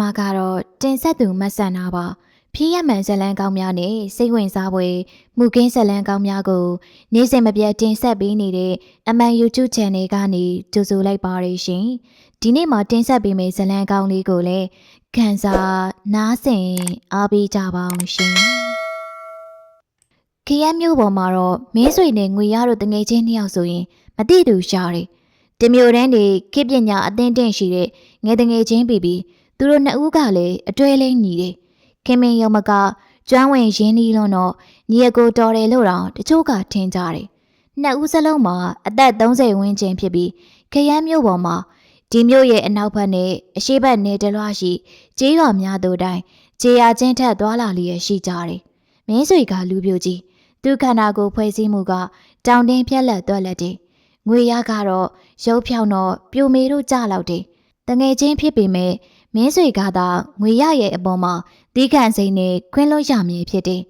မကတော့တင်ဆက်သူမဆန်တာပါဖြည့်ရမှန်ဇလန်းကောင်းများနဲ့စိတ်ဝင်စားဖွယ်မူကင်းဇလန်းကောင်းများကို နေ့စဉ်မပြတ်တင်ဆက်ပေးနေတဲ့အမှန် YouTube Channel ကနေကြိုဆိုလိုက်ပါရရှင်ဒီနေ့မှာတင်ဆက်ပေးမယ့်ဇလန်းကောင်းလေးကိုလည်းခံစားနားဆင်အားပေးကြပါအောင်ရှင်ခရမ်းမျိုးပေါ်မှာတော့မင်းဆွေနဲ့ငွေရတို့တငယ်ချင်းနှစ်ယောက်ဆိုရင်မတိတူရှာတယ်တမျိုးတန်းတွေခေပညာအသင်းတင့်ရှိတဲ့ငယ်တငယ်ချင်းပြီပြီ သူတို့နှစ်ဦးကလည်းအတွဲလေးညီတယ်ခင်မင်းရုံမကကျွမ်းဝင်ရင်းနှီးလွန်းတော့ညီအကိုတော်တယ်လို့တော့တချို့ကထင်ကြတယ်နှစ်ဦးစလုံးမှာအသက်30ဝန်းကျင်ဖြစ်ပြီးခရမ်းမျိုးပေါ်မှာဒီမျိုးရဲ့အနောက်ဘက်နဲ့အရှေ့ဘက်နေတလွှားရှိကျေးရွာများတို့တိုင်းခြေရာချင်းထက်သွားလာလျက်ရှိကြတယ်မင်းဆွေကလူပြိုကြီးသူခန္ဓာကိုယ်ဖွဲ့စည်းမှုကတောင်တင်းပြက်လက်သွက်လက်တယ်ငွေရကတော့ရုပ်ဖြောင်းတော့ပြိုမေတို့ကြလောက်တယ်တငယ်ချင်းဖြစ်ပေမဲ့ မင်းဆွေကသာငွေရရဲ့အပေါ်မှာတီးခန့်စိန်နဲ့ခွင်းလို့ရမည်ဖြစ်တယ်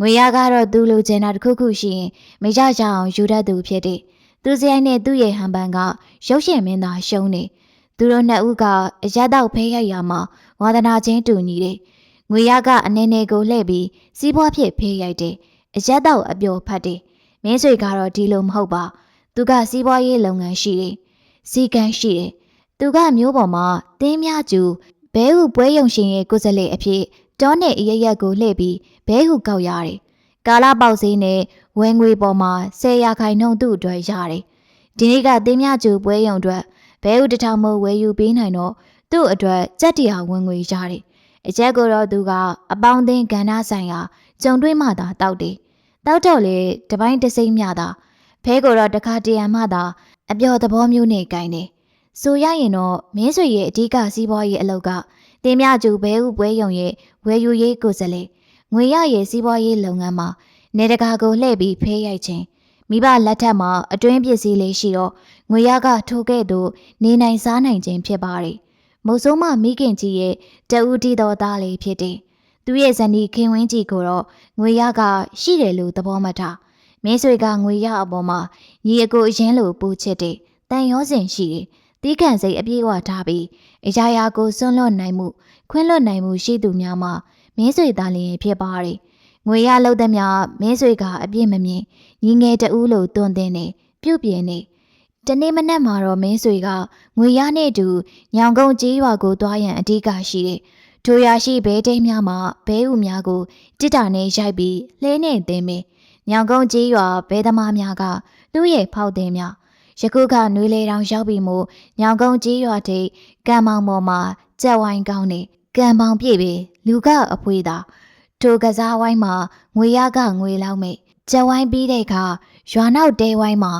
ငွေရကတော့သူ့လိုချင်တာတစ်ခုခုရှိရင်မရကြအောင်ယူတတ်သူဖြစ်တယ်သူစရိုက်နဲ့သူ့ရဲ့ဟန်ပန်ကရုပ်ရှင်မင်းသားရှုံးနေသူတို့နှစ်ဦးကအရက်တော့ဖဲရိုက်ရမှာဝါသနာချင်းတူညီတယ်ငွေရကအနေနေကိုလှည့်ပြီးစီးပွားဖြစ်ဖေးရိုက်တယ်အရက်တော့အပျော်ဖတ်တယ်မင်းဆွေကတော့ဒီလိုမဟုတ်ပါသူကစီးပွားရေးလုပ်ငန်းရှိတယ်စီကန်းရှိတယ် သူကမျိုးပေါ်မှာတင်းများကျူဘဲဟုပွဲယုံရှင်ရဲ့ကိုယ်စားလှယ်အဖြစ်တောနဲ့အရရက်ကိုလှည့်ပြီးဘဲဟုကောက်ရတယ်ကာလာပေါက်စည်းနဲ့ဝဲငွေပေါ်မှာဆယ်ရာခိုင်နှုန်းသူ့အတွက်ရတယ်ဒီနေ့ကတင်းများကျူပွဲယုံအတွက်ဘဲဟုတထောင်မို့ဝယ်ယူပေးနိုင်တော့သူ့အတွက်ကြက်တရာဝင်ငွေရတယ်အချက်ကိုတော့သူကအပေါင်းအသင်းကဏ္ဍဆိုင်ရာကြုံတွေ့မှသာတောက်တယ်တောက်တော့လေတပိုင်းတစိမ့်မြတာဖဲကိုတော့တခါတရံမှသာအပျော်သဘောမျိုးနဲ့ဂိုင်းတယ် ဆိုရရင်တော့မင်းဆွေရဲ့အဓိကစီးပွားရေးအလုပ်ကတင်မြကျူဘဲဥပွဲယုံရဲ့ဝယ်ယူရေးကိုယ်စားလှယ်ငွေရရဲ့စီးပွားရေးလုပ်ငန်းမှာနေတကာကိုလှည့်ပြီးဖဲရိုက်ခြင်းမိဘလက်ထက်မှာအတွင်းပစ္စည်းလေးရှိတော့ငွေရကထိုးခဲ့သူနေနိုင်စားနိုင်ခြင်းဖြစ်ပါတယ်မုတ်ဆိုးမမိခင်ကြီးရဲ့တဦးတီတော်သားလေးဖြစ်တယ်သူရဲ့ဇနီးခင်ဝင်းကြီးကိုတော့ငွေရကရှိတယ်လို့သဘောမထားမင်းဆွေကငွေရအပေါ်မှာညီအကိုအရင်လိုပူချစ်တယ်တန်ရောစင်ရှိတယ် တီးခန့်စိတ်အပြေးဝထားပြီးအရာရာကိုစွန့်လွတ်နိုင်မှု ခွင့်လွတ်နိုင်မှုရှိသူများမှာမင်းဆွေသားလျင်ဖြစ်ပါတယ်ငွေရလောက်သည်များမင်းဆွေကအပြည့်မမြင်ညီငယ်တဦးလိုတွန်းတင်နေပြုတ်ပြင်းနေတနေ့မနက်မှာတော့မင်းဆွေကငွေရနဲ့အတူညောင်ကုန်းကြီးရွာကိုသွားရန်အဓိကရှိတယ်။ထိုရရှိဘဲတိတ်များမှာဘဲဥများကိုတစ်တာနဲ့ရိုက်ပြီးလှဲနဲ့သင်းမင်းညောင်ကုန်းကြီးရွာဘဲသမားများကသူ့ရဲ့ဖောက်တင်များ ယခုကနွေလေတောင်ရောက်ပြီမို့ညောင်ကုန်းကြီးရွာထိပ်ကံမောင်ပေါ်မှာကြက်ဝိုင်းကောင်းနေကံပေါင်ပြည့်ပြီလူကအဖွေးသာထိုကစားဝိုင်းမှာငွေရကငွေလောက်မိတ်ကြက်ဝိုင်းပြီးတဲ့အခါရွာနောက်တဲဝိုင်းမှာ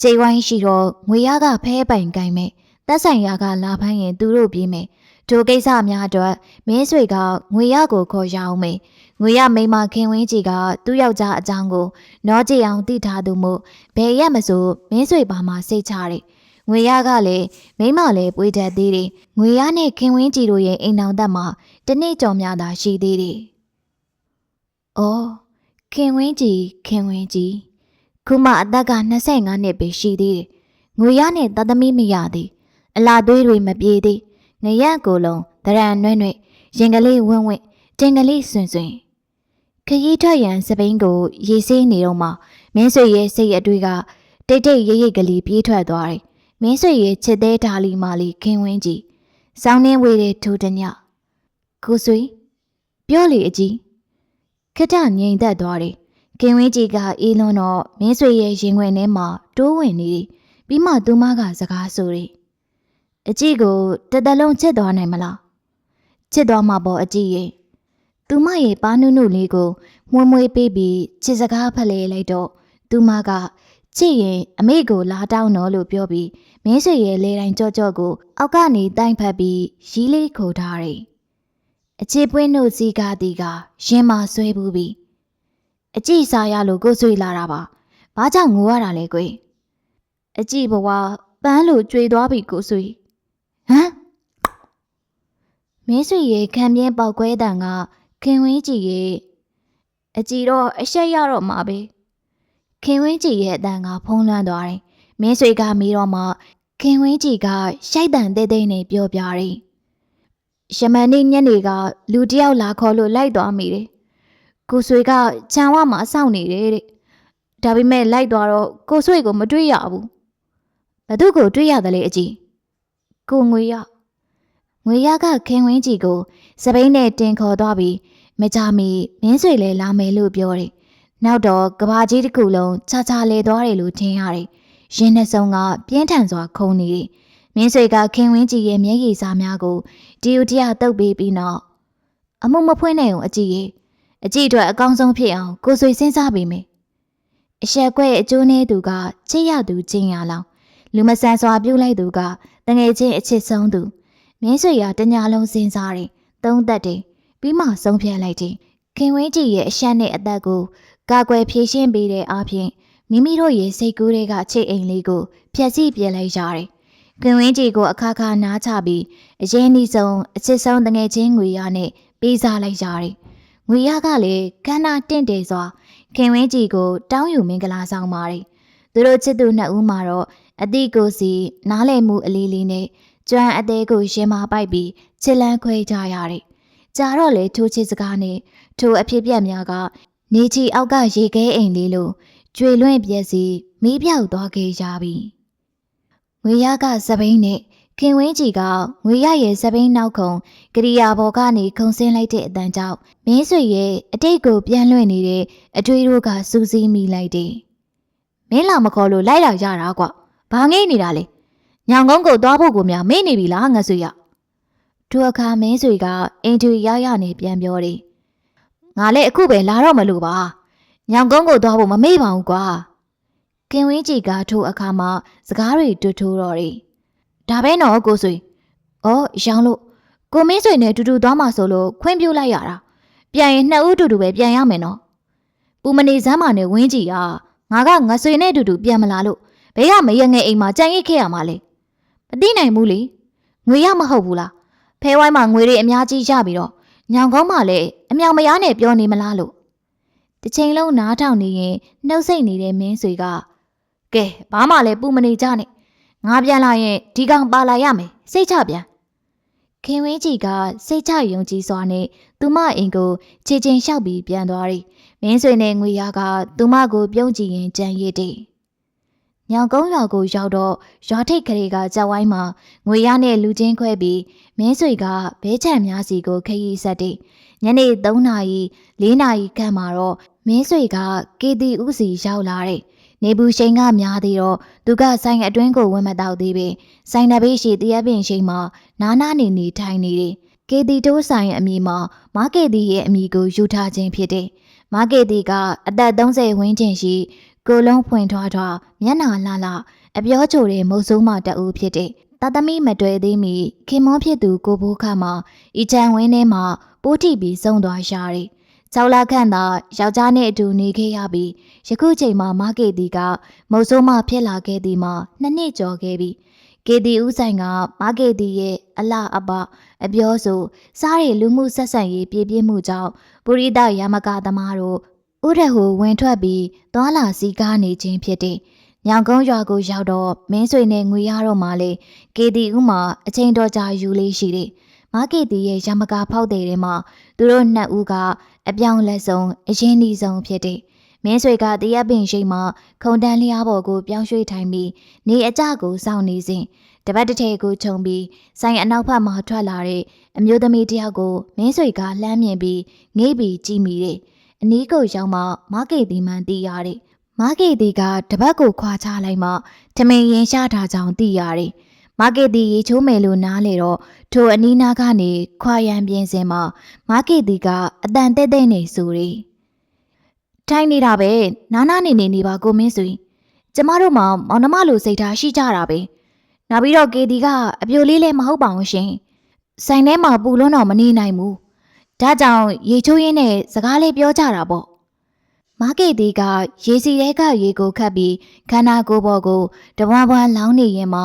ကျိတ်ဝိုင်းရှိတော့ငွေရကဖဲပိုင်ကိုင်းမဲ့ တက်ဆိုင်ရာကလာဖမ်းရင်သူတို့ပြေးမယ်ထိုကိစ္စများအတွက်မင်းဆွေကငွေရကိုခေါ်ရအောင်မေငွေရမိမခင်ဝင်းကြီးကသူ့ယောက်ျားအကြောင်းကိုနောကြည်အောင်သိထားသူမို့ဘယ်ရက်မဆိုမင်းဆွေပါမှစိတ်ချတယ်ငွေရကလည်းမိမလည်းပွေတတ်သေးတယ်ငွေရနဲ့ခင်ဝင်းကြီးတို့ရဲ့အိမ်တော်သက်မှာတနေ့ကြော်များသာရှိသေးတယ်။အော်ခင်ဝင်းကြီးခင်ဝင်းကြီးခုမှအသက်က25နှစ်ပဲရှိသေးတယ်။ငွေရနဲ့တသမီမရသေး။ အလားသွေးတွေမပြေသေး။ငရက်ကိုယ်လုံးတရံနှွဲ့နှွဲ့ရင်ကလေးဝင်းဝင်းတင်ကလေးဆွင်ဆွင်ခရီးထွက်ရန်စပိန်ကိုရေဆေးနေတော့မှမင်းဆွေရဲ့စိတ်အတွေ့ကတိတ်တိတ်ရိပ်ရိပ်ကလေးပြေးထွက်သွားတယ်။မင်းဆွေရဲ့ချစ်သေးဓာလီမာလီခင်ဝင်းကြီးစောင်းနှင်းဝေးတဲ့ထိုးတညကိုဆွေပြောလေအကြီးခက်တငြိမ်သက်သွားတယ်။ခင်ဝင်းကြီးကအေးလွန်းတော့မင်းဆွေရဲ့ရင်ခွင်ထဲမှာတိုးဝင်နေတယ်။ပြီးမှသူမကစကားဆိုတယ်။ အကြီးကိုတတလုံးချစ်သွားနိုင်မလား။ချစ်သွားမှာပေါ့အကြီးရဲ့။သူမရဲ့ပါနုနုလေးကိုမွေးမွေးပေးပြီးချစ်စကားဖလှယ်လိုက်တော့သူမကချစ်ရင်အမေကိုလာတောင်းတော့လို့ပြောပြီးမင်းဆွေရဲ့လေတိုင်းကြော့ကြော့ကိုအောက်ကနေတိုင်ဖက်ပြီးရီးလေးခိုထားတယ်။အခြေပွင့်တို့စီကားတီကရင်မာဆွဲဘူးပြီးအကြည့်စားရလို့ကိုယ်ဆွေလာတာပါ။ဘာကြောင့်ငိုရတာလဲကွ။အကြည့်ဘဝပန်းလို့ကြွေသွားပြီကိုဆွေ။ ဟမ်မင်းဆွေရဲ့ခံပြင်းပေါက်ကွဲတန်ကခင်ဝင်းကြီးရဲ့အကြည့်တော့အရှက်ရတော့မှာပဲ။ခင်ဝင်းကြီးရဲ့အတန်ကဖုံးလွှမ်းသွားတယ်။မင်းဆွေကမီးတော့မှခင်ဝင်းကြီးကရှိုက်တန်တဲတဲနဲ့ပြောပြတယ်။ရှမန်နေ့ညနေကလူတစ်ယောက်လာခေါ်လို့လိုက်သွားမိတယ်ကိုဆွေကခြံဝမှာစောင့်နေတယ်တဲ့ဒါပေမဲ့လိုက်သွားတော့ကိုဆွေကိုမတွေ့ရဘူးဘသူကိုတွေ့ရတယ်လေအကြီး ကိုငွေရငွေရကခင်ဝင်းကြီးကိုစပိန်နဲ့တင်ခေါ်သွားပြီးမကြမီမင်းဆွေလည်းလာမယ်လို့ပြောတယ်နောက်တော့ကဘာကြီးတစ်ခုလုံးခြားခြားလဲသွားတယ်လို့ထင်ရတယ်ရင်နှစုံကပြင်းထန်စွာခုန်နေတယ်မင်းဆွေကခင်ဝင်းကြီးရဲ့မျက်ရည်စားများကိုတီယူတရတုပ်ပေးပြီးနောက်အမှုမဖွင့်နိုင်အောင်အကြည့်ရဲ့အကြည့်အတွက်အကောင်းဆုံးဖြစ်အောင်ကိုဆွေစဉ်းစားပေးမယ်အဆက်ကွဲ့အကျိုးနေသူကချစ်ရသူချင်းရလောင်လူမဆန်စွာပြုတ်လိုက်သူကတ ငယ်ချင်းအချစ်ဆုံးသူမင်းဆွေရတညာလုံးစဉ်းစားတယ်သုံးသက်တယ်ပြီးမှဆုံးဖြတ်လိုက်တယ်ခင်ဝင်းကြီးရဲ့အရှက်နဲ့အသက်ကိုကာကွယ်ဖြည့်ရှင်းပေးတဲ့အားဖြင့်မိမိတို့ရဲ့စိတ်ကူးတွေကချစ်အိမ်လေးကိုဖျက်ဆီးပြလိုက်ရတယ်။ခင်ဝင်းကြီးကိုအခါခါနားချပြီးအရင်နီးဆုံးအချစ်ဆုံးတငယ်ချင်းငွေရနဲ့ပေးစားလိုက်ရတယ်။ငွေရကလည်းခန္ဓာတင့်တယ်စွာခင်ဝင်းကြီးကိုတောင်းယူမင်္ဂလာဆောင်ပါတယ်။သူတို့ချစ်သူနှစ်ဦးမှာတော့ အတိကိုစီနားလည်မှုအလေးလေးနဲ့ကျွမ်းအသေးကိုရင်မာပိုက်ပြီးချစ်လန်းခွဲကြရတယ်။ကြာတော့လေထိုးချစ်စကားနဲ့ထိုအဖြစ်ပြက်များကနေချီအောက်ကရေခဲအိမ်လေးလိုကျွေလွင့်ပြက်စီမီးပြောက်သွားခဲ့ကြပြီ။ငွေရကစပိန်နဲ့ခင်ဝင်းကြီးကငွေရရဲ့စပိန်နောက်ခုံကရိယာဘော်ကနေခုံဆင်းလိုက်တဲ့အတန်ကြောင့်မင်းဆွေရဲ့အတိတ်ကိုပြန်လွှင့်နေတဲ့အထွေးတို့ကစူးစီးမိလိုက်တယ်။မင်းလာမခေါ်လို့လိုက်လာကြတာကွ။ ဘာငိမ့်နေတာလဲ။ညောင်ကုန်းကိုသွားဖို့ကိုများမေ့နေပြီလားငါဆွေရ။ထိုအခါမင်းဆွေကအင်တူရရနေပြန်ပြောတယ်။ငါလည်းအခုပဲလာတော့မလို့ပါ။ညောင်ကုန်းကိုသွားဖို့မမေ့ပါဘူးကွာ။ကင်ဝင်းကြီးကထိုအခါမှာစကားတွေတူတူတော့တယ်။ဒါပဲနော်ကိုဆွေ။အော်ရောင်းလို့ကိုမင်းဆွေနဲ့တူတူသွားမှဆိုလို့ခွင့်ပြုလိုက်ရတာ။ပြန်ရင်နှစ်ဦးတူတူပဲပြန်ရမယ်နော်။ပူမနေစမ်းမာနဲ့ဝင်းကြီးကငါကငါဆွေနဲ့တူတူပြန်မလာလို့ ဘဲကမရငယ်အိမ်မှာကြံ့ရစ်ခဲ့ရမှာလေမသိနိုင်ဘူးလေငွေရမဟုတ်ဘူးလားဖဲဝိုင်းမှာငွေတွေအများကြီးရပြီးတော့ညောင်ကောင်းမှလည်းအမြောင်မယားနဲ့ပြောနေမလားလို့တစ်ချိန်လုံးနားထောင်နေရင်နှုတ်ဆက်နေတဲ့မင်းဆွေကကဲဘာမှလည်းပူမနေကြနဲ့ငါပြန်လာရင်ဒီကောင်ပါလာရမယ်စိတ်ချပြန်ခင်ဝင်းကြီးကစိတ်ချယုံကြည်စွာနဲ့သူမအိမ်ကိုခြေချင်းလျှောက်ပြီးပြန်သွားတယ်မင်းဆွေနဲ့ငွေရကသူမကိုပြုံးကြည့်ရင်ကြံရည်တယ် ညောင်ကုန်းရွာကိုရောက်တော့ရွာထိတ်ကလေးကကြောက်ဝိုင်းမှာငွေရနဲ့လူချင်းခွဲပြီးမင်းဆွေကဘဲချံများစီကိုခရီးဆက်တယ်ညနေ3နာရီ4နာရီခန့်မှာတော့မင်းဆွေကကေတီဥစီရောက်လာတယ်နေဘူးရှိန်ကများသေးတော့သူကဆိုင်အတွင်းကိုဝင်မတော့သေးပဲဆိုင်နဘေးရှိတရက်ပင်ရှိန်မှာနာနာနေနေထိုင်နေတယ်ကေတီတိုးဆိုင်အမည်မှာမာကေတီရဲ့အမည်ကိုယူထားခြင်းဖြစ်တယ်မာကေတီကအသက်30ဝန်းကျင်ရှိ ကိုလုံးဖွင့်ထွားထွားမျက်နှာလှလှအပြောချိုတဲ့မုတ်ဆိုးမတအူးဖြစ်တဲ့တသမီမတွေ့သေးမီခင်မွန်းဖြစ်သူကိုဘိုးခါမှာဤချံဝင်းထဲမှာပိုးထိပြီးစုံသွားရှာတယ်။၆လခန့်သာယောက်ျားနဲ့အတူနေခဲ့ရပြီးယခုချိန်မှာမကေတီကမုတ်ဆိုးမဖြစ်လာခဲ့သည်မှာနှစ်နှစ်ကျော်ခဲ့ပြီ။ကေတီဦးဆိုင်ကမကေတီရဲ့အလအပအပြောဆိုစားရလူမှုဆက်ဆံရေးပြည့်ပြည့်မှုကြောင့်ပုရိသယာမကသမားတို့ ဥရဟူဝင်ထွက်ပြီးသွာလာစီကားနေခြင်းဖြစ်တဲ့ညောင်ကုန်းရွာကိုရောက်တော့မင်းဆွေနဲ့ငွေရတော့မှလေကေတီဦးမှာအချိန်တော်ကြာယူလေးရှိတယ်။မာကေတီရဲ့ရမကာဖောက်တဲ့ထဲမှာသူတို့နှစ်ဦးကအပြောင်းလက်ဆုံးအရင်ဒီဆုံးဖြစ်တဲ့မင်းဆွေကတရက်ပင်ရှိမှခုံတန်းလျားပေါ်ကိုပြောင်းရွှေ့ထိုင်ပြီးနေအကြကိုစောင့်နေစဉ်တပတ်တစ်ထည်ကိုခြုံပြီးဆိုင်အနောက်ဘက်မှထွက်လာတဲ့အမျိုးသမီးတယောက်ကိုမင်းဆွေကလှမ်းမြင်ပြီးငေးပြီးကြည့်မိတယ်။ အနီးကိုရောက်မှမာကေတီမှန်တီးရတယ်။မာကေတီကတပတ်ကိုခွာချလိုက်မှထမင်ရင်ရှားထားကြောင်သိရတယ်။မာကေတီရေချိုးမယ်လို့နားလေတော့ထိုအနီးနားကနေခွာရန်ပြင်းစင်မှာမာကေတီကအတန်တဲတဲနေဆိုရီထိုင်နေတာပဲနားနာနေနေနေပါကိုမင်းစွေကျမတို့မှမောင်နှမလိုစိတ်ထားရှိကြတာပဲနောက်ပြီးတော့ကေတီကအပြိုလေးလည်းမဟုတ်ပါဘူးရှင်ဆိုင်ထဲမှာပူလွန်းတော့မနေနိုင်ဘူး ဒါကြောင့်ရေချိုးရင်းနဲ့စကားလေးပြောကြတာပေါ့မားကေတီကရေစီတဲကရေကိုခတ်ပြီးခန္ဓာကိုယ်ပေါ်ကိုတဝါဝါလောင်းနေရင်မှ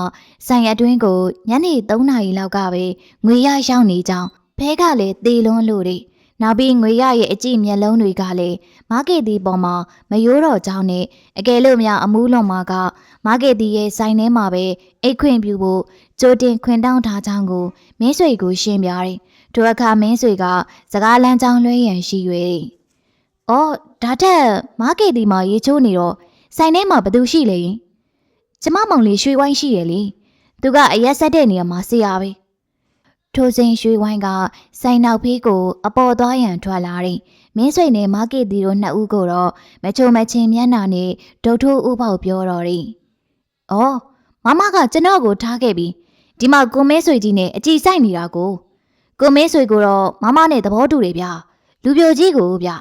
ဆိုင်အတွင်းကိုညနေ3နာရီလောက်ကပဲငွေရရောက်နေကြောင်းဖဲကလည်းတေလွန်းလို့တွေနောက်ပြီးငွေရရဲ့အကြည့်မျက်လုံးတွေကလည်းမားကက်တီပေါ်မှာမရိုးတော့ကြောင်းနဲ့အကယ်လို့များအမူးလွန်မှာကမားကက်တီရဲ့ဆိုင်ထဲမှာပဲအိတ်ခွင့်ပြုဖို့ကြိုတင်ခွင်တောင်းထားကြောင်းကိုမင်းဆွေကိုရှင်းပြတယ်။ ထိုအခါမင်းဆွေကစကားလမ်းကြောင်းလွှဲရန်ရှိ၍။အော်ဒါထက်မားကက်တီမှာရေချိုးနေတော့ဆိုင်ထဲမှာဘသူရှိလဲရင်ကျမမောင်လေးရွှေဝိုင်းရှိတယ်လေ။သူကအရက်ဆက်တဲ့နေရာမှာဆေးရပဲ။ထိုစဉ်ရွှေဝိုင်းကဆိုင်နောက်ဖေးကို အပေါ်သွားရန်ထွက်လာတယ်။မင်းဆွေနဲ့မားကက်တီတို့နှစ်ဦးကိုတော့မချုံမချင်းမျက်နှာနဲ့ဒုတ်ထိုးဥပေါက်ပြောတော့တယ်။အော်မမကကျွန်တော်ကိုထားခဲ့ပြီးဒီမှာကိုမဲဆွေကြီးနဲ့အကြည့်ဆိုင်နေတာကို ကိုမဲဆွေကိုတော့မမနဲ့သဘောတူတယ်ဗျာလူပြိုကြီးကိုဗျာ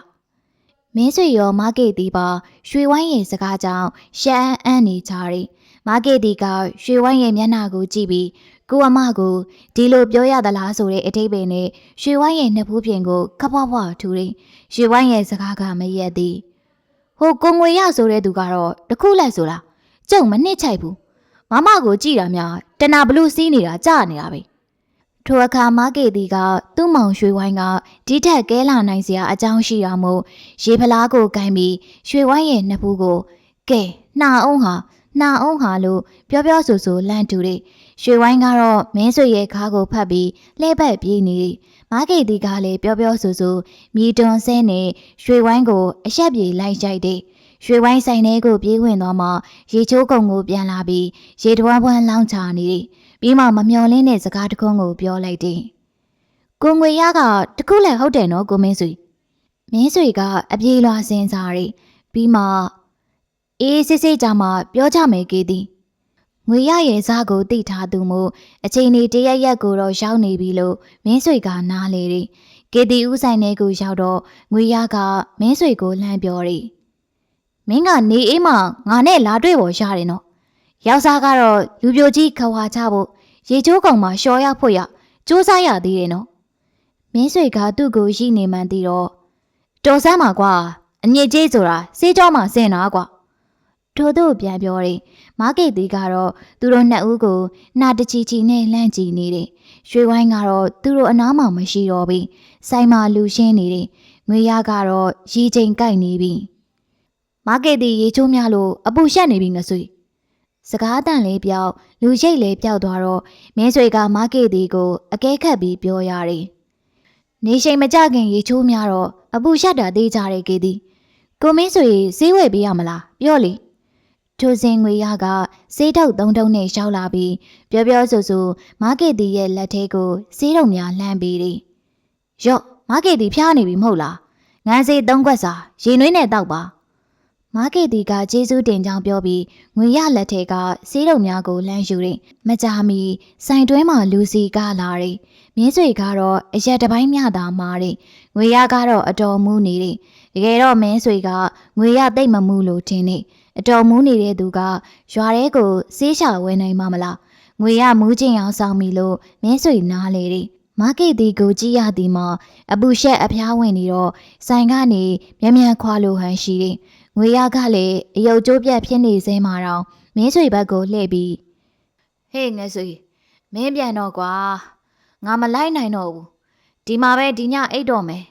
မင်းဆွေရောမားကက်တီပါရွှေဝိုင်းရဲ့စကားကြောင့်ရှမ်းအန်းနေကြတယ်မားကက်တီကရွှေဝိုင်းရဲ့မျက်နှာကိုကြည့်ပြီးကိုအမကိုဒီလိုပြောရသလားဆိုတဲ့အထိပ္ပယ်နဲ့ရွှေဝိုင်းရဲ့နှစ်ဖူးပြင်ကိုခပ်ဖွားဖွားထူတယ်ရွှေဝိုင်းရဲ့စကားကမရက်သည်ဟိုကိုငွေရဆိုတဲ့သူကတော့တခုလိုက်ဆိုလားကျုံမနှစ်ချိုက်ဘူးမမကိုကြည့်တာများတနာဘလို့စီးနေတာကြာနေတာပဲ ထိုအခါမားကေတီကသူ့မောင်ရွှေဝိုင်းကဒီထက်ကဲလာနိုင်စရာအကြောင်းရှိတာမို့ရေဖလားကိုကင်ပြီးရွှေဝိုင်းရဲ့နှစ်ဖူးကိုကဲနှာအောင်ဟာနှာအောင်ဟာလို့ပြောပြောဆိုဆိုလန့်တူတယ်ရွှေဝိုင်းကတော့မင်းဆွေရဲ့ခါကိုဖတ်ပြီးလှဲ့ပတ်ပြေးနေတယ်မားကေတီကလည်းပြောပြောဆိုဆိုမြေတွန်ဆဲနဲ့ရွှေဝိုင်းကိုအဆက်ပြေလိုက်ကြိုက်တယ်ရွှေဝိုင်းဆိုင်ထဲကိုပြေးဝင်သွားမှရေချိုးကုံကိုပြန်လာပြီးရေတဝမ်းဝမ်းလောင်းချနေတယ် ပြီးမှမမျော်လင်းတဲ့စကားတစ်ခုကိုပြောလိုက်တယ်ကိုငွေရကတခုလည်းဟုတ်တယ်နော်ကိုမင်းဆွေမင်းဆွေကအပြေးလွှာစင်စားတယ်ပြီးမှအေးစစ်စစ်ကြမှာပြောကြမယ်ကေတီငွေရရဲ့စားကိုတိထားသူမို့အချိန်ဒီတရက်ရက်ကိုတော့ရောက်နေပြီလို့မင်းဆွေကနားလေတယ်ကေတီဦးဆိုင်ထဲကိုရောက်တော့ငွေရကမင်းဆွေကိုလှမ်းပြောတယ်မင်းကနေအေးမှငါနဲ့လာတွေ့ဖို့ရတယ်နော်ယောက်ျားကတော့လူပြိုကြီးခွာချဖို့ ရေချိုးကောင်မှာလျှော်ရဖို့ရစူးစမ်းရသေးတယ်နော်မင်းဆွေကသူ့ကိုရှိနေမှန်းသိတော့တော်စမ်းပါကွာအညစ်ကြေးဆိုတာစေးကြောမှာဆင်တာကွာထို့သူပြန်ပြောတယ်မားကတ်တီကတော့သူတို့နှစ်ဦးကိုနာတချီချီနဲ့လှမ်းကြည့်နေတယ်ရွှေဝိုင်းကတော့သူတို့အနားမှာမရှိတော့ဘူးဆိုင်မှာလူရှင်းနေတယ်ငွေရကတော့ရီချိန်ကိုက်နေပြီမားကတ်တီရေချိုးများလို့အပူရှက်နေပြီငဆွေ စကားတန်လေးပြောက်လူရိတ်လေးပြောက်သွားတော့မင်းဆွေကမားကေတီကိုအကဲခတ်ပြီးပြောရတယ်။နေရှိန်မကြခင်ရေချိုးများတော့အပူရှက်တာသေးကြတယ်ကေတီ။ကိုမင်းဆွေဈေးဝယ်ပေးရမလားပြောလေ။ထိုစဉ်ငွေရကစေးထုတ်သုံးထုံးနဲ့ရှောက်လာပြီးပြောပြောဆိုဆိုမားကေတီရဲ့လက်ထဲကိုစေးတုံများလှမ်းပေးတယ်။ရော့မားကေတီဖျားနေပြီမဟုတ်လား။ငန်းစေးသုံးခွက်စာရေနွေးနဲ့တောက်ပါ။ မားကေတီကကျေးဇူးတင်ကြောင်းပြောပြီးငွေရလက်ထဲကစီးတုံများကိုလမ်းယူတယ်။မကြာမီဆိုင်တွဲမှာလူစီကလာတယ်။မြင်းဆွေကတော့အရက်တစ်ပိုင်းမျှသာမားတယ်။ငွေရကတော့အတော်မူးနေတယ်။တကယ်တော့မင်းဆွေကငွေရတိတ်မမူးလို့ထင်နေ။အတော်မူးနေတဲ့သူကရွာထဲကိုစေးချဝယ်နိုင်မှာမလား။ငွေရမူးချင်းအောင်ဆောင်ပြီလို့မင်းဆွေနားလေတယ်။မားကေတီကိုကြည့်ရသည်မှာအပူရှက်အဖျားဝင်နေတော့ဆိုင်ကနေမြန်မြန်ခွာလို့ဟန်ရှိတယ်။ ငွေရကလည်းအယုတ်ကျိုးပြတ်ဖြစ်နေစဲမှာတော့မင်းဆွေဘက်ကိုလှည့်ပြီးဟေးငယ်ဆွေမင်းပြန်တော့ကွာငါမလိုက်နိုင်တော့ဘူးဒီမှာပဲဒီညအိတ်တော့မယ်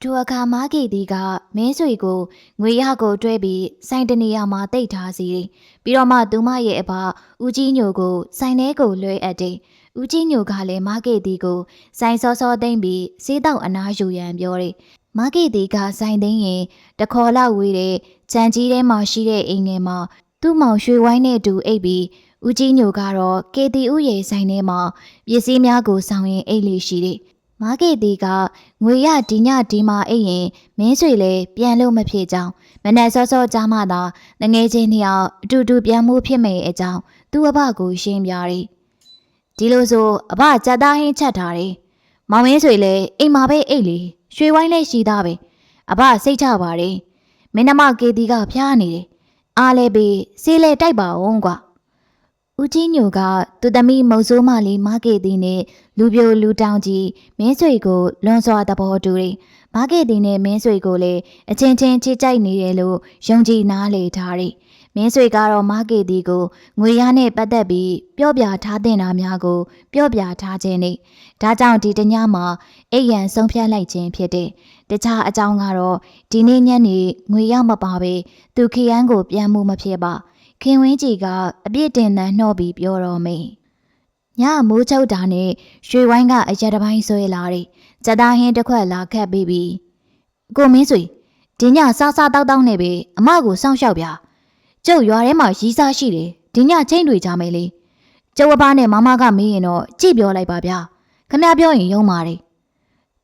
သူအခါမားကီတီကမင်းဆွေကိုငွေရကိုတွဲပြီးဆိုင်တနေရာမှာတိတ်ထားစီတယ်ပြီးတော့မှသူမရဲ့အဘဦးကြီးညိုကိုဆိုင်ထဲကိုလွှဲအပ်တယ်ဦးကြီးညိုကလည်းမားကီတီကိုဆိုင်စောစောသိမ့်ပြီးစေးတော့အနားယူရန်ပြောတယ် မားကီတီကဆိုင်သိမ်းရင်တခေါ်လောက်ဝေးတဲ့ကြံကြီးထဲမှာရှိတဲ့အိမ်ငယ်မှာသူ့မောင်ရွှေဝိုင်းနဲ့အတူအိပ်ပြီးဦးကြီးညိုကတော့ကေတီဦးရဲ့ဆိုင်ထဲမှာပစ္စည်းများကိုဆောင်ရင်အိတ်လေးရှိတယ်။မားကေတီကငွေရဒီညဒီမှာအိပ်ရင်မင်းဆွေလည်းပြန်လို့မဖြစ်ကြောင်းမနက်စောစောကြားမှသာငငယ်ချင်းနှစ်ယောက်အတူတူပြန်မှုဖြစ်မယ်အကြောင်းသူ့အဘကိုရှင်းပြတယ်။ဒီလိုဆိုအဘကြက်သားဟင်းချက်ထားတယ်။မောင်မင်းဆွေလည်းအိမ်မှာပဲအိတ်လေ ရွှေဝိုင်းလည်းရှိသားပဲ။အဘစိတ်ချပါတယ်။မင်းနမကေတီကဖျားနေတယ်။အားလဲပြီးစေးလဲတိုက်ပါအောင်ကွာ။ဦးကြီးညိုကသူသမီးမုံဆိုးမလေးမကေတီနဲ့လူပြိုလူတောင်ကြီးမင်းဆွေကိုလွန်စွာသဘောတူတယ်မားကေတီနဲ့မင်းဆွေကိုလည်းအချင်းချင်းချစ်ကြိုက်နေတယ်လို့ယုံကြည်နားလေထားတယ် မင်းဆွေကတော့မားကေတီကိုငွေရနဲ့ပတ်သက်ပြီးပြောပြထားတဲ့နာများကို ပြောပြထားခြင်းနဲ့ဒါကြောင့်ဒီတညမှာအိပ်ရန်ဆုံးဖြတ်လိုက်ခြင်းဖြစ်တယ်တခြားအကြောင်းကတော့ဒီနေ့ညနေငွေရမပါပဲသူခရမ်းကိုပြန်မှုမဖြစ်ပါခင်ဝင်းကြီးကအပြစ်တင်တန်းနှော့ပြီးပြောတော့မေညမိုးချုပ်တာနဲ့ရွှေဝိုင်းကအရက်တစ်ပိုင်းဆွဲလာတယ်ကြက်သားဟင်းတစ်ခွက်လာခတ်ပြီးပြီကိုမင်းဆွေဒီညစားစားတောက်တောက်နဲ့ပဲအမကိုစောင့်ရှောက်ပြ ကျုပ်ရွာထဲမှာရီးစားရှိတယ်ဒီညချင်းတွေကြမယ်လေကျုပ်အဖားနဲ့မမကမေးရင်တော့ကြည့်ပြောလိုက်ပါဗျာခဏပြောရင်ယုံပါတယ်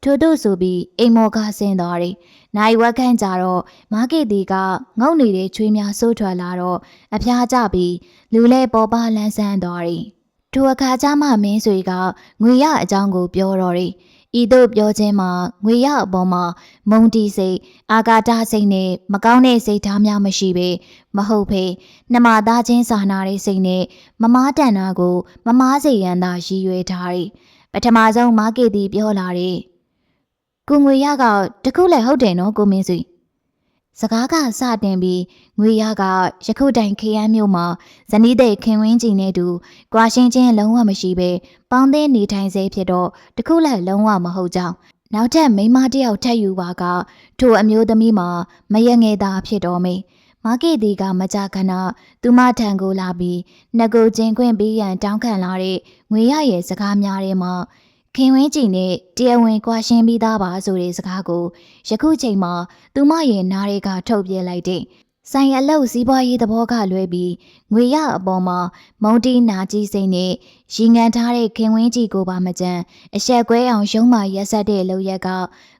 ထို့တို့ဆိုပြီးအိမ်မော်ကဆင်းသွားတယ်နိုင်ဝက်ခန့်ကြတော့မားကစ်တီကငုံနေတဲ့ချွေးများစိုးထွက်လာတော့အဖျားကြပြီးလူလဲပေါ်ပါလန်းဆန်းသွားတယ်ထိုအခါကျမှမင်းဆွေကငွေရအကြောင်းကိုပြောတော့တယ် ဤသို့ပြောခြင်းမှာငွေရအပေါ်မှာမုံတီစိတ်အာကာတစိတ်နဲ့မကောင်းတဲ့စိတ်ထားများမရှိပေမဟုတ်ဖေနှမသားချင်းစာနာတဲ့စိတ်နဲ့မမားတန်တာကိုမမားစေရန်သာရည်ရွယ်ထားတယ်ပထမဆုံးမားကစ်တီပြောလာတယ်ကိုငွေရကတခုလည်းဟုတ်တယ်နော်ကိုမင်းစု စကားကစတင်ပြီးငွေရကရခုတိုင်ခရမ်းမြို့မှာဇနီးတဲ့ခင်ဝင်းကြီးနဲ့တူကွာရှင်းချင်းလုံးဝမရှိပဲပေါင်းတဲ့နေထိုင်စေဖြစ်တော့တခုလည်းလုံးဝမဟုတ်ကြောင်းနောက်ထပ်မိန်းမတစ်ယောက်ထပ်ယူပါကထိုအမျိုးသမီးမှာမရငယ်သားဖြစ်တော်မေမာကေတီကမကြခဏသူမထံကိုလာပြီးနှကိုချင်းခွင့်ပေးရန်တောင်းခံလာတဲ့ငွေရရဲ့စကားများထဲမှာ ခင်ဝင်းကြည်နဲ့တရားဝင်ကွာရှင်းပြီးသားပါဆိုတဲ့စကားကိုယခုချိန်မှာသူမရဲ့နားတွေကထုတ်ပြလိုက်တဲ့ဆိုင်အလုပ်စီးပွားရေးသဘောကလွဲပြီးငွေရအပေါ်မှာမုံတီနာကြီးစိမ့်နဲ့ရီငံထားတဲ့ခင်ဝင်းကြီးကိုပါမကြမ်းအဆက်ကွဲအောင်ရုံးမာရက်ဆက်တဲ့လုပ်ရက်က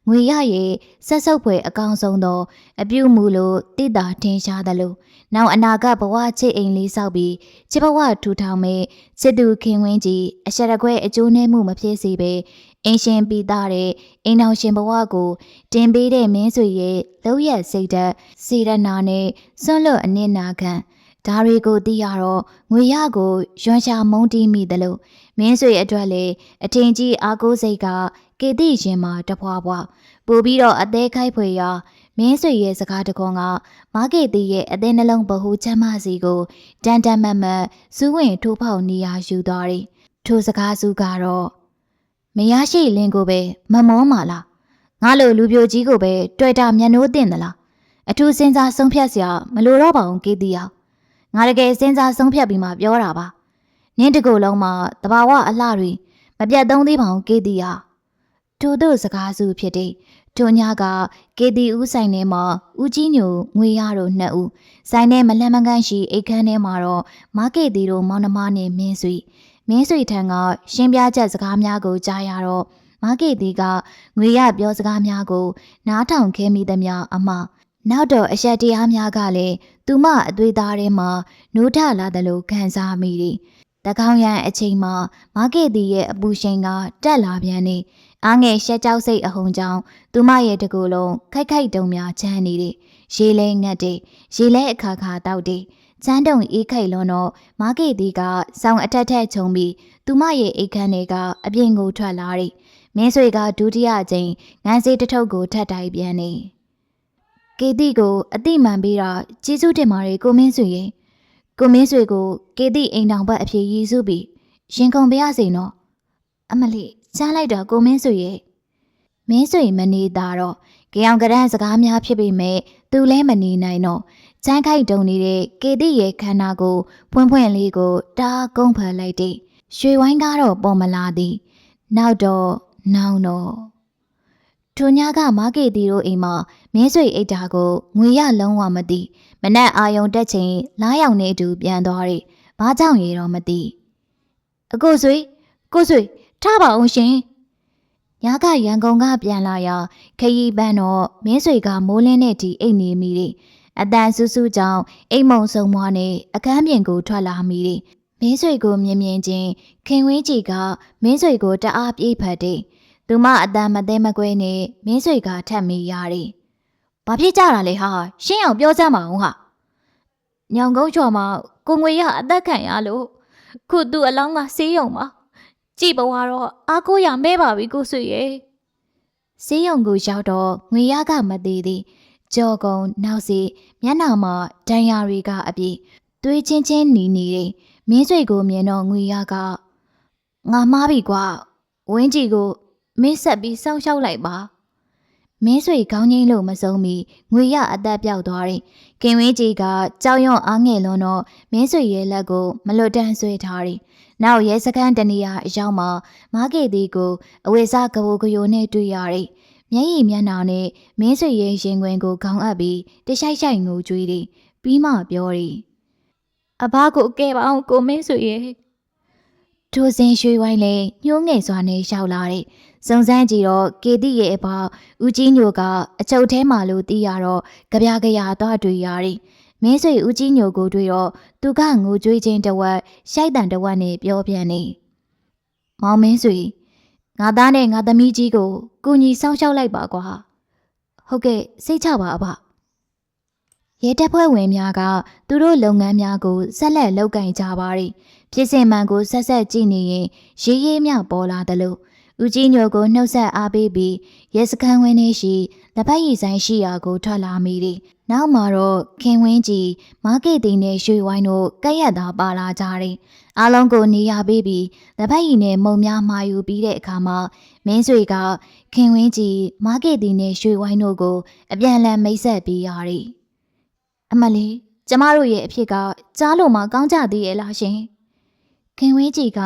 ငွေရရဲ့ဆက်ဆုပ်ဖွယ်အကောင်ဆုံးသောအပြုမူလို့တိတာထင်ရှားသလိုနောက်အနာဂတ်ဘဝချစ်အိမ်လေးဆောက်ပြီးချစ်ဘဝထူထောင်မဲ့ချစ်သူခင်ဝင်းကြီးအဆက်ရခွဲအကျိုးနည်းမှုမဖြစ်စေပဲအင်းရှင်ပြီးသားတဲ့အိမ်တော်ရှင်ဘဝကိုတင်ပေးတဲ့မင်းဆွေရဲ့လောက်ရစိတ်ဓာတ်စေရနာနဲ့စွန့်လွတ်အနစ်နာခံဒါတွေကိုသိရတော့ငွေရကိုရွှန်ရှာမုန်းတီးမိတယ်လို့မင်းဆွေအတွက်လေအထင်ကြီးအားကိုးစိတ်က ကေတိရင်မှာတဖွာဖွာပို့ပြီးတော့အသေးခိုက်ဖွေရာမင်းဆွေရဲ့စကားတကွန်ကမာကေတီရဲ့အသေးနှလုံးဗဟုချမ်းမစီကိုတန်တန်မတ်မတ်စူးဝင်ထိုးဖောက်နေရယူသွားတယ်ထိုစကားစုကတော့မရရှိလင်းကိုပဲမမောမာလားငါလိုလူပြိုကြီးကိုပဲတွေ့တာမျက်နှိုးတင်သလားအထူးစဉ်းစားဆုံးဖြတ်စရာမလိုတော့ပါဘူးကေတီယောငါတကယ်စဉ်းစားဆုံးဖြတ်ပြီးမှပြောတာပါနင်းတကူလုံးမှာတဘာဝအလှတွေမပြတ်သုံးသေးပါဘူးကေတီယာ ထို့တို့စကားစုဖြစ်တဲ့ထိုညကကေတီဦးဆိုင်ထဲမှာဦးကြီးညိုငွေရတို့နှစ်ဦးဆိုင်ထဲမလန့်မကန့်ရှိအိတ်ခမ်းထဲမှာတော့မားကေတီတို့မောင်နှမနဲ့မင်းဆွေမင်းဆွေထံကရှင်းပြချက်စကားများကိုကြားရတော့မားကေတီကငွေရပြောစကားများကို နားထောင်ခဲမိသမျှအမှားနောက်တော့အရက်တရားများကလည်းသူမအသွေးသားထဲမှာနိုးထလာတယ်လို့ခံစားမိတယ်။တကောင်းရန်အချိန်မှာမားကေတီရဲ့အပူရှင်ကတက်လာပြန်နေ အားငယ်ရှက်ကြောက်စိတ်အဟုန်ကြောင့်သူမရဲ့တကူလုံးခိုက်ခိုက်တုံများချမ်းနေတယ်။ရေလဲငတ်တယ်။ရေလဲအခါခါတောက်တယ်။ချမ်းတုံအေးခိုက်လွန်တော့မားကေတီကစောင်းအထက်ထက်ခြုံပြီးသူမရဲ့အိတ်ခမ်းတွေကအပြင်ကိုထွက်လာတယ်။မင်းဆွေကဒုတိယအကြိမ်ငန်းစေးတစ်ထုပ်ကိုထပ်တိုက်ပြန်နေ။ကေတိကိုအတိမှန်ပေးတာကျေးဇူးတင်ပါတယ်ကိုမင်းဆွေရေကိုမင်းဆွေကိုကေတိအိမ်တောင်ဘက်အဖြစ်ရည်စုပြီးရင်ခုန်ပြရစီနော်အမလီ ချမ်းလိုက်တာကိုမင်းဆွေရေမင်းဆွေမနေတာတော့ကြောင်ကရန်စကားများဖြစ်ပေမဲ့သူလဲမနေနိုင်တော့ချမ်းခိုက်တုံနေတဲ့ကေတိရဲ့ခန္ဓာကိုဖွင့်ဖွင့်လေးကိုတားကုန်းဖန်လိုက်တဲ့ရွှေဝိုင်းကားတော့ပေါ်မလာသည်နောက်တော့နောင်တော့ထိုညကမားကေတီတို့အိမ်မှာမင်းဆွေအိတ်တာကိုငွေရလုံးဝမသိမနက်အာယုံတက်ချိန်လားယောင်နေအတူပြန်သွားတယ်။ဘာကြောင့်ရေတော့မသိ။အကိုဆွေကိုဆွေ ထားပါအောင်ရှင်။ညကရန်ကုန်ကပြန်လာရာခရီးပန်းတော့မင်းဆွေကမိုးလင်းတဲ့ဒီအိတ်နေမိတယ်။အတန်ဆူဆူကြောင့်အိမ်မုံဆုံမွားနဲ့အခန်းပြင်ကိုထွက်လာမိတယ်။မင်းဆွေကိုမြင်မြင်ချင်းခင်ဝင်းကြီးကမင်းဆွေကိုတအားပြေးဖတ်တယ်။သူမအတန်မသိမကွဲနဲ့မင်းဆွေကထပ်မိရတယ်။ဘာဖြစ်ကြတာလဲဟာရှင်းအောင်ပြောစမ်းပါဦးဟာ။ညောင်ကုန်းချော်မှာကိုငွေရအသက်ခံရလို့ခုသူ့အလောင်းကဆေးရုံမှာ ကြည်ဘဝတော့အားကိုးရမဲပါပြီကိုဆွေရဲ့ဆေးရုံကိုရောက်တော့ငွေရကမသေးသည်ကြော်ကုံနောက်စီမျက်နှာမှာဒဏ်ရာတွေကအပြည့်သွေးချင်းချင်းနီနေတယ်မင်းဆွေကိုမြင်တော့ငွေရကငါမားပြီကွာဝင်းကြီးကိုမင်းဆက်ပြီးစောင့်ရှောက်လိုက်ပါမင်းဆွေခေါင်းငိမ့်လို့မဆုံးမီငွေရအသက်ပြောက်သွားတယ်ခင်ဝင်းကြီးကကြောက်ရွံ့အားငယ်လွန်းတော့မင်းဆွေရဲ့လက်ကိုမလွတ်တမ်းဆွဲထားတယ် နောက်ရဲစခန်းတနေရာအရောက်မှာမားကေတီကိုအဝေစားကဘူကယိုနဲ့တွေ့ရတယ်မျက်ရည်မျက်နှာနဲ့မင်းဆွေရဲ့ရင်ခွင်ကိုခေါင်းအပ်ပြီးတရှိုက်ရှိုက်ငိုကြွေးတယ်ပြီးမှပြောတယ်အဘကိုကဲပါအောင်ကိုမင်းဆွေရဲ့ထိုစဉ်ရွှေဝိုင်းလဲညှိုးငယ်စွာနဲ့ရှောက်လာတယ်စုံစမ်းကြည့်တော့ကေတိရဲ့အဖေဦးကြီးညိုကအချုပ်ထဲမှာလို့သိရတော့ကြပြကြရတော့တွေ့ရတယ် မင်းဆွေဦးကြီးညိုကိုတွေ့တော့သူကငိုကြွေးခြင်းတဝက်ရှိုက်တန်တဝက်နဲ့ပြောပြန်နေမောင်မင်းဆွေငါသားနဲ့ငါသမီးကြီးကိုကုညီစောင့်ရှောက်လိုက်ပါကွာဟုတ်ကဲ့စိတ်ချပါအဖရဲတပ်ဖွဲ့ဝင်များကသူတို့လုပ်ငန်းများကိုဆက်လက်လုပ်ကင်ကြပါရီဖြစ်စဉ်မှန်ကိုဆက်ဆက်ကြည့်နေရင်ရေးရေးမြပေါ်လာတယ်လို့ ဦးကြီးညိုကိုနှုတ်ဆက်အားပေးပြီးရဲစခန်းဝင်းထဲရှိလက်ဖက်ရည်ဆိုင်ရှိရာကိုထွက်လာမိတယ်။နောက်မှာတော့ခင်ဝင်းကြီးမားကတ်တင်နဲ့ရွှေဝိုင်းတို့ကက်ရက်သားပါလာကြတယ်။အားလုံးကိုနေရာပေးပြီးလက်ဖက်ရည်နဲ့မုံများမှာယူပြီးတဲ့အခါမှာမင်းဆွေကခင်ဝင်းကြီးမားကတ်တင်နဲ့ရွှေဝိုင်းတို့ကိုအပြန်အလှန်မိတ်ဆက်ပေးရတယ်။အမလေးကျမတို့ရဲ့အဖြစ်ကကြားလို့မှကောင်းကြသေးရဲ့လားရှင်။ခင်ဝင်းကြီးက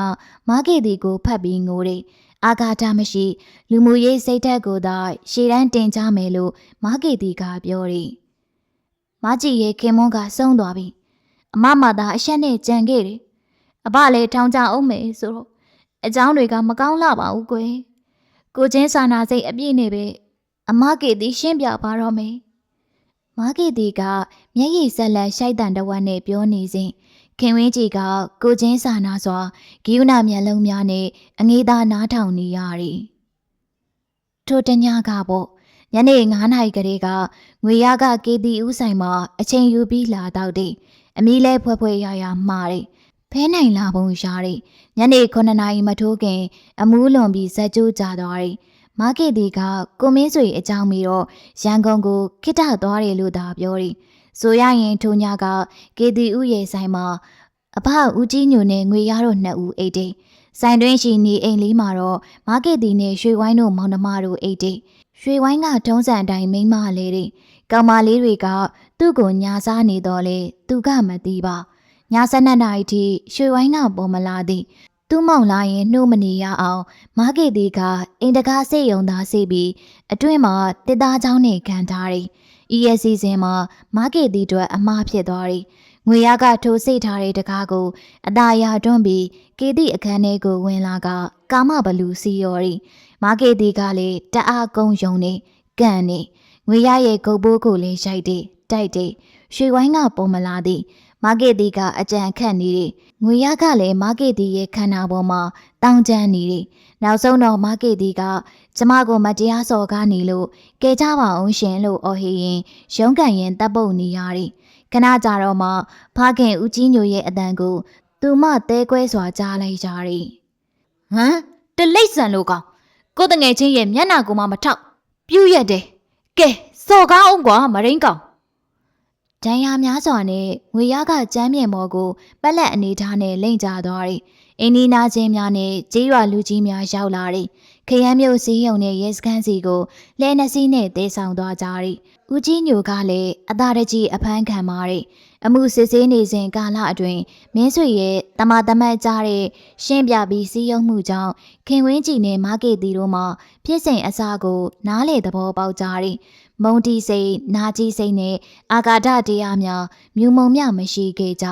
မားကတ်တီကိုဖတ်ပြီးငိုတယ်။ အာဃာတမရှိ လူမှုရေးစိတ်ဓာတ်ကိုသာရှေ့တန်းတင်ကြမယ်လို့မာကေတီကပြောတယ်။မကြီးရဲ့ခင်မွန်းကဆုံးသွားပြီ။အမမသာအဆက်နဲ့ကြံခဲ့တယ်။အဘလည်းထောင်ကြအောင်မယ်ဆိုတော့အကြောင်းတွေကမကောင်းလာပါဘူးကွယ်။ကိုချင်းစာနာစိတ်အပြည့်နဲ့ပဲအမကေတီရှင်းပြပါတော့မယ်။မာကေတီကမျက်ရည်ဆက်လက်ရှိုက်တန်တဝက်နဲ့ပြောနေစဉ် ခင်ဝင်းကြီးကကိုချင်းစာနာစွာဂိယူနာမျက်လုံးများနဲ့အငေးသားနားထောင်နေရသည်ထိုတညကပေါ့ညနေ9နာရီကလေးကငွေရကကေတီဦးဆိုင်မှာအချိန်ယူပြီးလာတော့တယ်အမီးလဲဖွဲဖွဲရရမှားတယ်ဖဲနိုင်လာပုံရတယ်ညနေ9နာရီမထိုးခင် အမူးလွန်ပြီးဇက်ကျိုးကြသွားတယ်မားကက်တီကကိုမင်းဆွေအကြောင်းပြီးတော့ရန်ကုန်ကိုခိတ္တသွားတယ်လို့သာပြောတယ် ဆိုရရင်ထိုညကကေတီဦးရဲ့ဆိုင်မှာအဖဦးကြီးညိုနဲ့ငွေရတို့နှစ်ဦးအိတ်တိတ်ဆိုင်တွင်းရှိနေအိမ်လေးမှာတော့မားကက်တီနဲ့ရွှေဝိုင်းတို့မောင်နှမတို့အိတ်တိတ်ရွှေဝိုင်းကထုံးစံအတိုင်းမိန်းမလေးတွေကောင်မလေးတွေကသူ့ကိုညာစားနေတော့လေသူကမသိပါညာ၁၂နာရီထိရွှေဝိုင်းကပေါ်မလာသည်သူ့မောင်လာရင်နှိုးမနေရအောင်မားကက်တီကအိမ်တကားစိတ်ယုံသားစိတ်ပြီးအတွင်းမှာတစ်သားချောင်းနဲ့ခံထားတယ်။ ESC စင်မှာမားကက်တီတို့အမားဖြစ်သွားတယ်။ငွေရကထိုးစိတ်ထားတဲ့တကားကိုအသာရတွန်းပြီးကေတီအခန်းထဲကိုဝင်လာကကာမဘလူစီရော်ရီမားကက်တီကလည်းတအားကုန်းယုံနေကန်နေငွေရရဲ့ဂုတ်ဘိုးကိုလည်းရိုက်တယ်တိုက်တယ်ရွှေဝိုင်းကပုံမလာသည် မားကက်တီကအကြံခတ်နေတယ်ငွေရကလည်းမားကက်တီရဲ့ခန္ဓာပေါ်မှာတောင်းကျမ်းနေတယ်နောက်ဆုံးတော့မားကက်တီကကျမကိုမတရားစော်ကားနေလို့ကဲကြပါအောင်ရှင်လို့အော်ဟေရင်ရုံးကန်ရင်တပ်ပုတ်နေရတယ်ခဏကြာတော့မှဖခင်ဦးကြီးညိုရဲ့အတန်ကိုသူမတဲကွဲစွာကြားလိုက်ကြတယ်ဟမ်တလိတ်ဆန်လို့ကောင်ကိုတငယ်ချင်းရဲ့မျက်နှာကိုမှမထောက်ပြူးရက်တယ်ကဲစော်ကားအောင်ကွာမရင်းကောင် ဒဏ်ရာများစွာနဲ့ငွေရကကျမ်းမြေမော်ကိုပက်လက်အနေထားနဲ့လိမ့်ကြသွားတယ်။အင်းနီနာချင်းများနဲ့ကြေးရွာလူကြီးများရောက်လာတယ်။ခရမ်းမြို့စည်းရုံနဲ့ရဲစခန်းစီကိုလဲနှစီးနဲ့တေးဆောင်သွားကြတယ်။ဦးကြီးညိုကလည်းအသာတကြီးအဖမ်းခံပါတယ်။အမှုစစ်ဆေးနေစဉ်ကာလအတွင်းမင်းဆွေရဲ့တမတမတ်ကြတဲ့ရှင်းပြပြီးစီးရုံမှုကြောင့်ခင်ဝင်းကြည်နဲ့မားကေတီတို့မှဖြစ်စဉ်အစားကိုနားလေသဘောပေါက်ကြတယ်။ မုံတီစိတ်နာကြီးစိတ်နဲ့အာကာဒတရားများမြူမုံမြမရှိခဲ့ကြ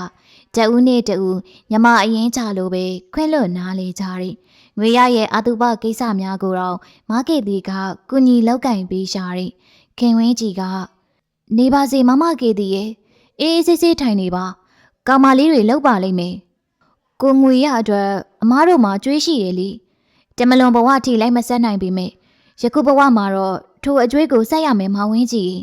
တဦးနဲ့တဦးညမအရင်ချလိုပဲခွင့်လွတ်နားလေကြတယ်ငွေရရဲ့အတုပကိစ္စများကိုတော့မားကက်တီကကုညီလောက်ကင်ပေးရှာတယ်ခင်ဝင်းကြီးကနေပါစေမမကေတီရဲ့အေးအေးဆေးဆေးထိုင်နေပါကောင်မလေးတွေလောက်ပါလိမ့်မယ်ကိုငွေရအတွက်အမားတို့မှာကြွေးရှိတယ်လीတမလွန်ဘဝထိလိုက်မဆက်နိုင်ပေမဲ့ယခုဘဝမှာတော့ ထိုအကျွေးကိုဆက်ရမယ်မောင်ဝင်းကြီး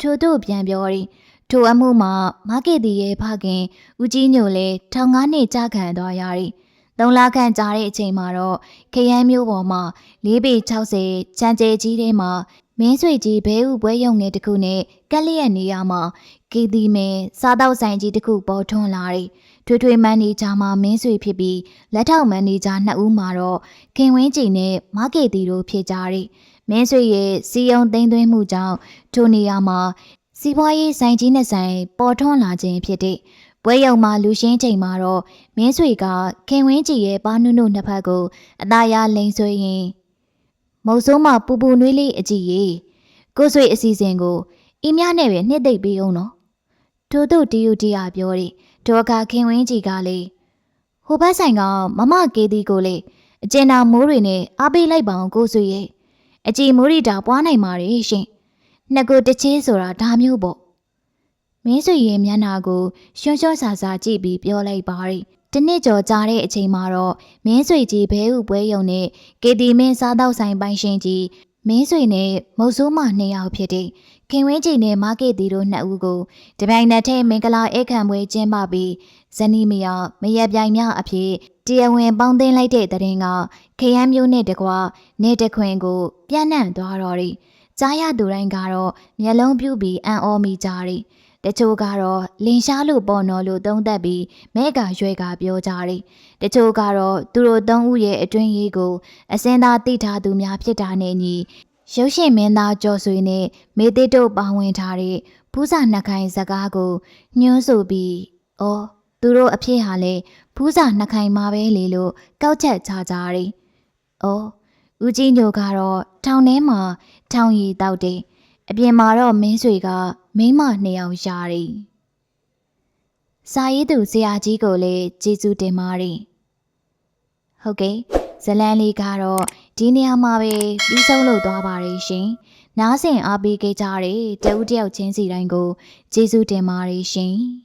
ထို့တို့ပြန်ပြောရီထိုအမှုမှာမားကက်တီရဲ့ဖခင်ဦးကြီးညိုလဲထောင်ငါးနှစ်ကြာခံသွားရရီသုံးလခန့်ကြာတဲ့အချိန်မှာတော့ခရမ်းမျိုးပေါ်မှာ၄ပေ60ချမ်းကျဲကြီးထဲမှာမင်းဆွေကြီးဘဲဥပွဲရုံငယ်တစ်ခုနဲ့ကက်လျက်နေရမှာကီတီမင်းစားတော့ဆိုင်ကြီးတစ်ခုပေါ်ထွန်းလာတယ်။ထွေထွေမန်နေဂျာမှာမင်းဆွေဖြစ်ပြီးလက်ထောက်မန်နေဂျာနှစ်ဦးမှာတော့ခင်ဝင်းကြည်နဲ့မာကေတီတို့ဖြစ်ကြတယ်။ မင်းဆွေရဲ့စီယုံသိမ်းသွင်းမှုကြောင့်ထိုနေရာမှာစီးပွားရေးဆိုင်ကြီးနဲ့ဆိုင်ပေါ်ထွန်းလာခြင်းဖြစ်တဲ့ပွဲရုံမှာလူရှင်းချိန်မှာတော့မင်းဆွေကခင်ဝင်းကြည်ရဲ့ပါနုနုနှစ်ဖက်ကိုအသားရလိန်ဆွေရင်မုတ်ဆိုးမပူပူနွေးလေးအကြည့်ရေကိုဆွေအစီအစဉ်ကိုအင်းမြနဲ့ပဲနှစ်သိမ့်ပေးအောင်နော်ထို့သူတီယူတီယာပြောတယ်ဒေါ်ကခင်ဝင်းကြည်ကလေဟိုဘက်ဆိုင်ကမမကေတီကိုလေအကျဉ်းတော်မိုးတွေနဲ့အားပေးလိုက်ပါအောင်ကိုဆွေရဲ့ အကြည်မိုးရီတာပွားနိုင်ပါရဲ့ရှင်နှစ်ကိုတစ်ချင်းဆိုတာဒါမျိုးပေါ့မင်းဆွေရဲ့မျက်နှာကိုရွှွှွှွှဆာဆာကြည့်ပြီးပြောလိုက်ပါရီတနစ်ကျော်ကြာတဲ့အချိန်မှာတော့မင်းဆွေကြီးဘဲဥပွဲယုံနဲ့ကေတီမင်းစားတော့ဆိုင်ပိုင်ရှင်ကြီးမင်းဆွေနဲ့မုတ်ဆိုးမနှစ်ယောက်ဖြစ်တဲ့ခင်ဝင်းကြီးနဲ့မာကေတီတို့နှစ်ဦးကိုတပြိုင်နက်တည်းမင်္ဂလာဧကံပွဲကျင်းပပြီးဇနီးမယားမရက်ပြိုင်များအဖြစ် တရားဝင်ပေါင်းသိမ်းလိုက်တဲ့တဲ့ရင်ကခရမ်းမျိုးနဲ့တကွာနေတခွင်ကို ပြန့်နှံ့သွားတော့ရီကြားရသူတိုင်းကတော့မျက်လုံးပြူပြီးအံ့ဩမိကြရီတချို့ကတော့လင်ရှားလို့ပေါ်နော်လို့သုံးသက်ပြီးမဲကရွဲကပြောကြတယ်။တချို့ကတော့သူတို့သုံးဦးရဲ့အတွင်းရေးကိုအစင်းသားသိထားသူများဖြစ်တာနဲ့ညီရုပ်ရှင်မင်းသားကျော်ဆွေနဲ့မေသေးတို့ပါဝင်ထားတဲ့ဖူးစာနှက်ခိုင်စကားကိုညွှန်းဆိုပြီးအော်သူတို့အဖြစ်ဟာလေ ဖူးစာနှက်ခိုင်မှာပဲလေလို့ကောက်ချက်ချကြတယ်။အော်ဦးကြီးညိုကတော့ထောင်ထဲမှာထောင်ရည်တောက်တယ်။အပြင်မှာတော့မင်းဆွေကမိန်းမနှစ်ယောက်ရှာတယ်။စာရေးသူဆရာကြီးကိုလည်းကျေးဇူးတင်ပါတယ်။ဟုတ်ကဲ့ဇလန်လေးကတော့ဒီနေရာမှာပဲပြီးဆုံးလုပ်သွားပါတယ်ရှင်။နားဆင်အားပေးခဲ့ကြတဲ့တဦးတယောက်ချင်းစီတိုင်းကိုကျေးဇူးတင်ပါတယ်ရှင်။